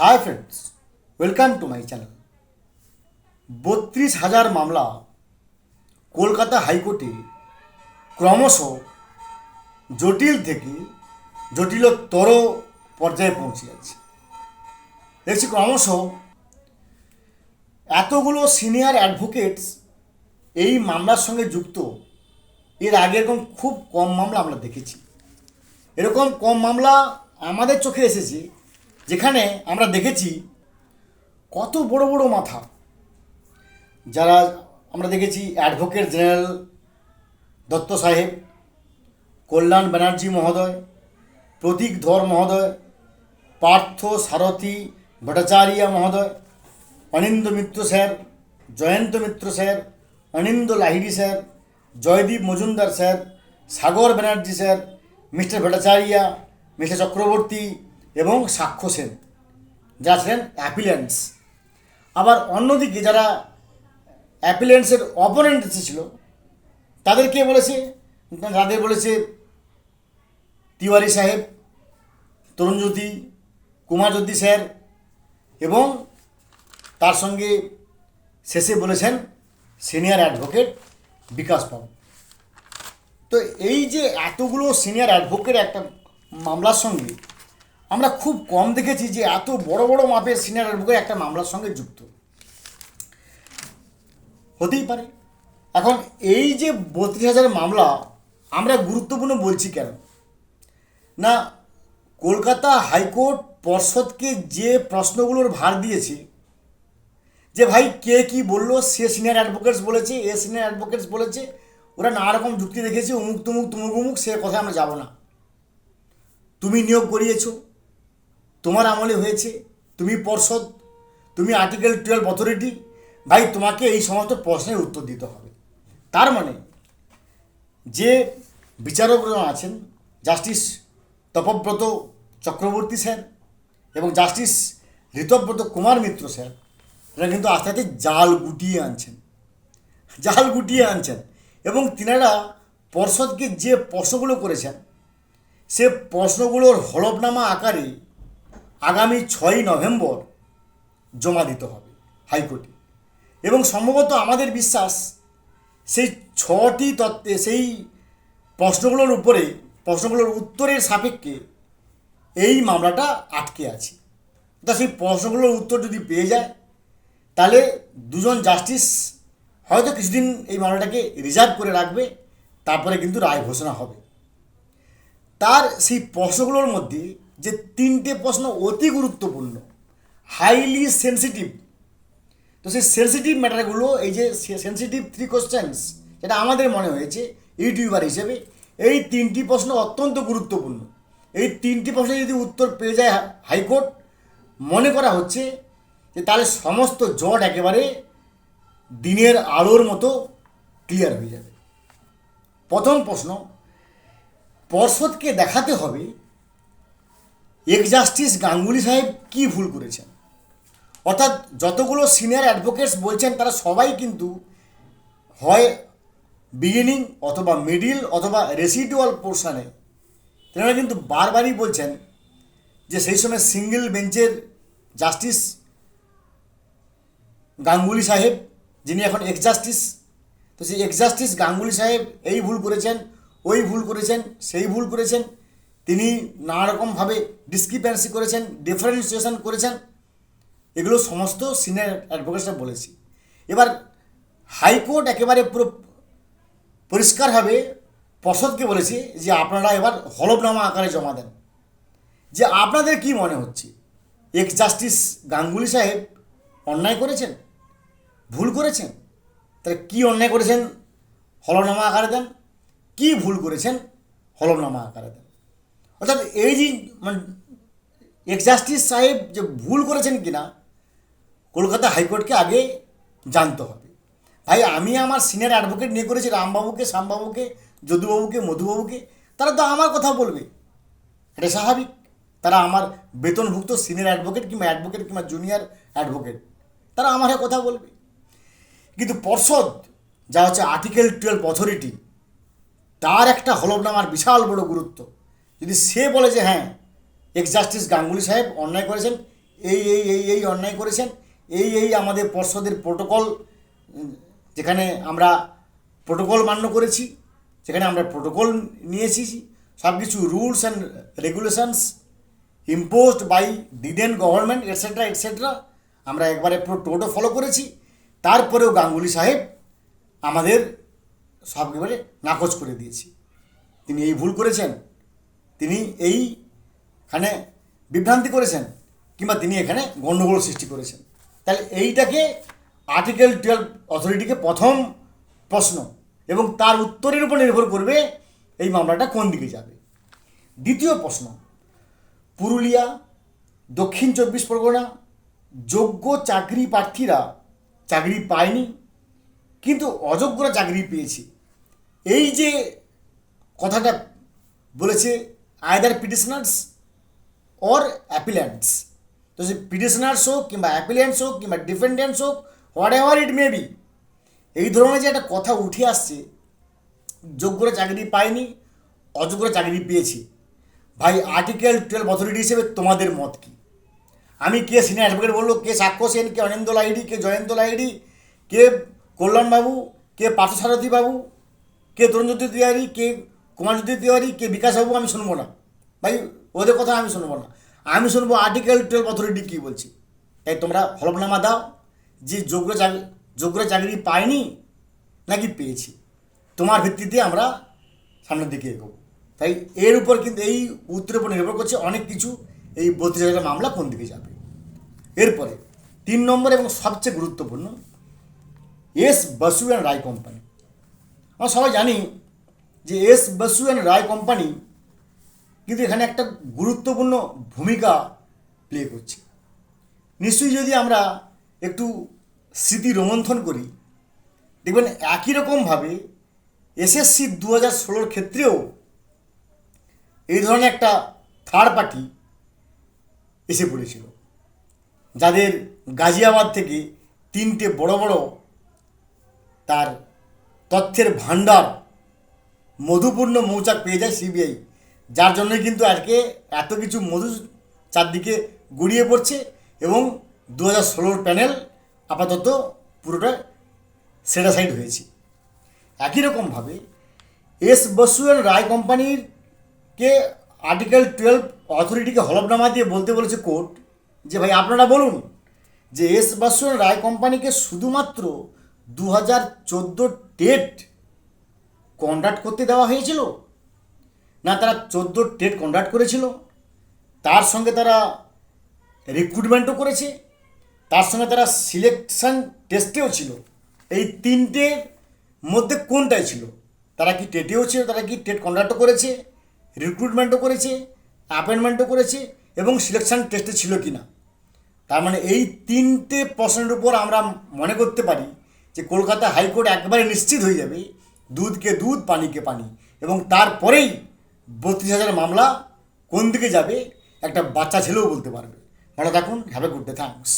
Hi friends welcome to my channel বত্রিশ হাজার মামলা কলকাতা হাইকোর্টে ক্রমশ জটিল থেকে জটিলতর পর্যায়ে পৌঁছে যাচ্ছে। দেখছি ক্রমশ এতগুলো সিনিয়র অ্যাডভোকেটস এই মামলার সঙ্গে যুক্ত। এর আগে এরকম খুব কম মামলা আমরা দেখেছি। এরকম কম মামলা আমাদের চোখে এসেছে যেখানে আমরা দেখেছি কত বড় বড় মাথা। যারা আমরা দেখেছি অ্যাডভোকেট জেনারেল দত্ত সাহেব, কল্যাণ ব্যানার্জি মহোদয়, প্রতীক ধর মহোদয়, পার্থ সারথী ভট্টাচার্য মহোদয়, Anindya Mitra sir, Jayanta Mitra sir, Anindya Lahiri sir, Joydeep Majumdar sir, Sagar Banerjee sir, mister Bhattacharya, mister Chakraborty এবং সাক্ষ্য সেন যা ছিলেন অ্যাপিলেন্টস আবার অন্যদিকে যারা অ্যাপিলেন্সের অপোনেন্ট এসেছিল তাদেরকে বলেছে, তাদের বলেছে তিওয়ারি সাহেব, তরুণজ্যোতি, কুমারজ্যোতি স্যার এবং তার সঙ্গে শেষে বলেছেন সিনিয়র অ্যাডভোকেট বিকাশ বাবু তো এই যে এতগুলো সিনিয়র অ্যাডভোকেট একটা মামলার সঙ্গে আমরা খুব কম দেখেছি যে এত বড় বড় মাপের সিনিয়র অ্যাডভোকেট একটা মামলার সঙ্গে যুক্ত। হতেই পারে। এখন এই যে বত্রিশ হাজার মামলা, আমরা গুরুত্বপূর্ণ বলছি কেন? না, কলকাতা হাইকোর্ট পর্ষদকে যে প্রশ্নগুলোর ভার দিয়েছে, যে ভাই কে কি বলল, সে সিনিয়র অ্যাডভোকেটস বলেছে, এ সিনিয়র অ্যাডভোকেটস বলেছে, ওরা নানা রকম যুক্তি দেখেছে উমুক, তুমুক তুমুক, উমুক, সে কথা আমরা যাব না। তুমি নিয়োগ করিয়েছো। তোমার আমলে হয়েছে, তুমি পর্ষদ, তুমি আর্টিকেল টুয়েলভ অথরিটি ভাই তোমাকে এই সমস্ত প্রশ্নের উত্তর দিতে হবে। তার মানে যে বিচারকরা আছেন জাস্টিস তপব্রত চক্রবর্তী স্যার এবং জাস্টিস ঋতব্রত কুমার মিত্র স্যার, এরা কিন্তু আস্তে আস্তে জাল গুটিয়ে আনছেন। জাল গুটিয়ে আনছেন এবং তিনারা পর্ষদকে যে প্রশ্নগুলো করেছেন, সে প্রশ্নগুলোর হলফনামা আকারে আগামী ছয়ই নভেম্বর জমা দিতে হবে হাইকোর্টে। এবং সম্ভবত আমাদের বিশ্বাস সেই ছটি তত্ত্বে, সেই প্রশ্নগুলোর উপরে, প্রশ্নগুলোর উত্তরের সাপেক্ষে এই মামলাটা আটকে আছে। তা সেই প্রশ্নগুলোর উত্তর যদি পেয়ে যায়, তাহলে দুজন জাস্টিস হয়তো কিছুদিন এই মামলাটাকে রিজার্ভ করে রাখবে, তারপরে কিন্তু রায় ঘোষণা হবে। তার সেই প্রশ্নগুলোর মধ্যে যে তিনটে প্রশ্ন অতি গুরুত্বপূর্ণ হাইলি সেন্সিটিভ তো সেই সেন্সিটিভ ম্যাটারগুলো এই যে সেন্সিটিভ থ্রি কোশ্চেন্স যেটা আমাদের মনে হয়েছে ইউটিউবার হিসেবে, এই তিনটি প্রশ্ন অত্যন্ত গুরুত্বপূর্ণ। এই তিনটি প্রশ্নে যদি উত্তর পেয়ে যায় হাইকোর্ট, মনে করা হচ্ছে যে তাহলে সমস্ত জট একেবারে দিনের আলোর মতো ক্লিয়ার হয়ে যাবে। প্রথম প্রশ্ন, পর্ষদকে দেখাতে হবে এক্স জাস্টিস গাঙ্গুলি সাহেব কী ভুল করেছেন? অর্থাৎ যতগুলো সিনিয়র অ্যাডভোকেটস বলছেন, তারা সবাই কিন্তু হয় বিগিনিং অথবা মিডিল অথবা রেসিডুয়াল পোর্শনে। তেনারা কিন্তু বারবারই বলছেন যে সেই সময় সিঙ্গেল বেঞ্চের জাস্টিস গাঙ্গুলি সাহেব, যিনি এখন এক্স জাস্টিস, তো সেই এক্স জাস্টিস গাঙ্গুলি সাহেব এই ভুল করেছেন, ওই ভুল করেছেন, সেই ভুল করেছেন তিনি নানা রকমভাবে ডিসক্রিপেন্সি করেছেন ডিফারেন্সিয়েশন করেছেন। এগুলো সমস্ত সিনিয়র অ্যাডভোকেটসরা বলেছি। এবার হাইকোর্ট একেবারে পুরো পরিষ্কারভাবে পর্ষদকে বলেছে যে আপনারা এবার হলফনামা আকারে জমা দেন। যে আপনাদের কি মনে হচ্ছে? এক্স জাস্টিস গাঙ্গুলি সাহেব অন্যায় করেছেন? ভুল করেছেন? তাহলে কী অন্যায় করেছেন? হলফনামা আকারে দেন? কী ভুল করেছেন? হলফনামা আকারে দেন। অর্থাৎ এই যে মানে এক্স জাস্টিস সাহেব যে ভুল করেছেন কিনা, কলকাতা হাইকোর্টকে আগে জানতে হবে। ভাই, আমি আমার সিনিয়র অ্যাডভোকেট নিয়ে করেছি, রামবাবুকে, শ্যামবাবুকে, যদুবাবুকে, মধুবাবুকে, তারা তো আমার কথা বলবে। এটা স্বাভাবিক। তারা আমার বেতনভুক্ত সিনিয়র অ্যাডভোকেট কিংবা অ্যাডভোকেট কিংবা জুনিয়র অ্যাডভোকেট তারা আমার কথা বলবে। কিন্তু পর্ষদ, যা হচ্ছে আর্টিকেল টুয়েলভ অথরিটি তার একটা হলফনামার বিশাল বড় গুরুত্ব। যদি সে বলে যে হ্যাঁ এক্স জাস্টিস গাঙ্গুলি সাহেব অন্যায় করেছেন, এই এই এই এই অন্যায় করেছেন, এই এই আমাদের পর্ষদের প্রোটোকল যেখানে আমরা প্রোটোকল মান্য করেছি, যেখানে আমরা প্রোটোকল নিয়ে এসেছি সব কিছু rules and regulations imposed by the then government etcetera etcetera আমরা একবারে পুরো টোটো ফলো করেছি। তারপরেও গাঙ্গুলি সাহেব আমাদের সব এবারে নাকচ করে দিয়েছি। তিনি এই ভুল করেছেন। তিনি এইখানে বিভ্রান্তি করেছেন, কিংবা তিনি এখানে গণ্ডগোল সৃষ্টি করেছেন। তাহলে এইটাকে আর্টিকেল টুয়েলভ অথরিটিকে প্রথম প্রশ্ন, এবং তার উত্তরের উপর নির্ভর করবে এই মামলাটা কোন দিকে যাবে। দ্বিতীয় প্রশ্ন, পুরুলিয়া, দক্ষিণ চব্বিশ পরগনা, যোগ্য চাকরি প্রার্থীরা চাকরি পায়নি, কিন্তু অযোগ্যরা চাকরি পেয়েছে। এই যে কথাটা বলেছে আয়দার পিটিশনার্স অর অ্যাপিল্যান্টস তো সে পিটিশনার্স হোক কিংবা অ্যাপিল্যান্টস হোক কিংবা ডিফেন্ডেন্টস হোক whatever it may be এই ধরনের যে একটা কথা উঠে আসছে, যোগ্যরা চাকরি পায়নি, অযোগ্যরা চাকরি পেয়েছে। ভাই আর্টিকেল টুয়েলভ অথরিটি হিসেবে তোমাদের মত কি? আমি কে সিনিয়র অ্যাডভোকেট বলল, কে সাক্ষ্য সেন, কে অনিন্দ লাইডি কে জয়ন্ত লাইডি কে কল্যাণবাবু, কে পার্থসারথী বাবু, কে তরুণজ্যোতি তিওয়ারি, কে কুমারজ্যোতি তিওয়ারি কে বিকাশবাবু আমি শুনব না। ভাই, ওদের কথা আমি শুনব না। আমি শুনব আর্টিকেল টুয়েলভ অথরিটি কী বলছে। তাই তোমরা হলফনামা দাও। যে যোগ্য চাকরি যোগ্য চাকরি পায়নি নাকি পেয়েছি। তোমার ভিত্তিতে আমরা সামনের দিকে এগোবো। তাই এর উপর কিন্তু এই উত্তরের উপর নির্ভর করছে অনেক কিছু। এই বত্রিশ হাজার মামলা কোন দিকে যাবে? এরপরে তিন নম্বর এবং সবচেয়ে গুরুত্বপূর্ণ, S Basu and Ray company. আমরা সবাই জানি যে S Basu and Ray company কিন্তু এখানে একটা গুরুত্বপূর্ণ ভূমিকা প্লে করছে। নিশ্চয়ই যদি আমরা একটু স্মৃতি রোমন্থন করি, দেখবেন একই রকমভাবে এসএসসি দু হাজার ষোলোর ক্ষেত্রেও এই ধরনের একটা থার্ড পার্টি এসে পড়েছিল, যাদের গাজিয়াবাদ থেকে তিনটে বড় বড় তার তথ্যের ভাণ্ডার মধুপূর্ণ মৌচাক পেয়ে যায় সিবিআই। যার জন্য কিন্তু আজকে এত কিছু মধু চারদিকে গড়িয়ে পড়ছে এবং দু হাজার ষোলোর প্যানেল আপাতত পুরোটা সেটাসাইড হয়েছে। একই রকমভাবে এস বসু অ্যান্ড রায় কোম্পানির কে আর্টিকেল টুয়েলভ অথরিটিকে হলফনামা দিয়ে বলতে বলেছে কোর্ট যে, ভাই, আপনারা বলুন যে, এস বসু অ্যান্ড রায় কোম্পানিকে শুধুমাত্র দু হাজার চোদ্দ টেট কন্ডাক্ট করতে দেওয়া হয়েছিল? না, তারা চোদ্দ টেট কন্ডাক্ট করেছিল। তার সঙ্গে তারা রিক্রুটমেন্টও করেছে। তার সঙ্গে তারা সিলেকশান টেস্টেও ছিল। এই তিনটের মধ্যে কোনটাই ছিল? তারা কি টেটেও ছিল? তারা কি টেট কন্ডাক্টও করেছে রিক্রুটমেন্টও করেছে অ্যাপয়েন্টমেন্টও করেছে এবং সিলেকশন টেস্টে ছিল কি না? তার মানে এই তিনটে প্রশ্নের উপর আমরা মনে করতে পারি যে কলকাতা হাইকোর্ট একবারে নিশ্চিত হয়ে যাবে দুধকে দুধ, পানিকে পানি। এবং তারপরেই বত্রিশ হাজার মামলা কোন দিকে যাবে, একটা বাচ্চা ছেলেও বলতে পারবে। ভালো থাকুন have a good day thanks